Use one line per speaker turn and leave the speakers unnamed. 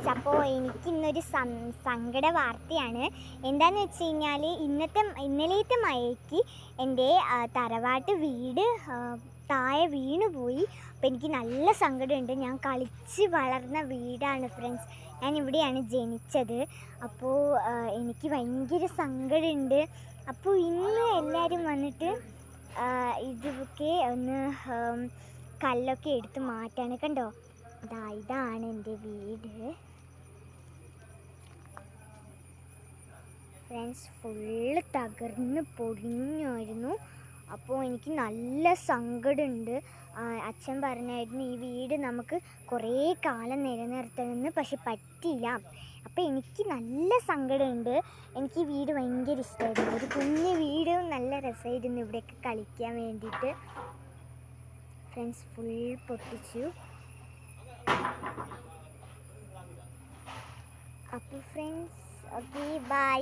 Friends അപ്പോൾ എനിക്കിന്നൊരു സങ്കട വാർത്തയാണ്. എന്താണെന്ന് വെച്ച് കഴിഞ്ഞാൽ ഇന്നത്തെ ഇന്നലത്തെ മഴയ്ക്ക് എന്റെ തറവാട്ട് വീട് താഴെ വീണുപോയി അപ്പോൾ എനിക്ക് നല്ല സങ്കടമുണ്ട്. ഞാൻ കളിച്ച് വളർന്ന വീടാണ് ഫ്രണ്ട്സ്. ഞാൻ ഇവിടെയാണ് ജനിച്ചത്. അപ്പോൾ എനിക്ക് ഭയങ്കര സങ്കടമുണ്ട്. അപ്പോൾ ഇന്ന് എല്ലാവരും വന്നിട്ട് ഇതൊക്കെ ഒന്ന് കല്ലൊക്കെ എടുത്ത് മാറ്റാണ് കണ്ടോ ഇതാ ഇതാണ് എന്റെ വീട്. ഫ്രണ്ട്സ് ഫുള്ള് തകർന്ന് പൊടിഞ്ഞായിരുന്നു അപ്പോൾ എനിക്ക് നല്ല സങ്കടമുണ്ട്. അച്ഛൻ പറഞ്ഞായിരുന്നു ഈ വീട് നമുക്ക് കുറേ കാലം നിലനിർത്തണമെന്ന് പക്ഷെ പറ്റില്ല അപ്പോൾ എനിക്ക് നല്ല സങ്കടമുണ്ട്. എനിക്ക് ഈ വീട് ഭയങ്കര ഇഷ്ടമായിരുന്നു. ഒരു കുഞ്ഞു വീട് നല്ല രസമായിരുന്നു ഇവിടെയൊക്കെ കളിക്കാൻ വേണ്ടിയിട്ട്. ഫ്രണ്ട്സ് ഫുൾ പൊട്ടിച്ചു. അപ്പോൾ ഫ്രണ്ട്സ് ഓക്കെ ബൈ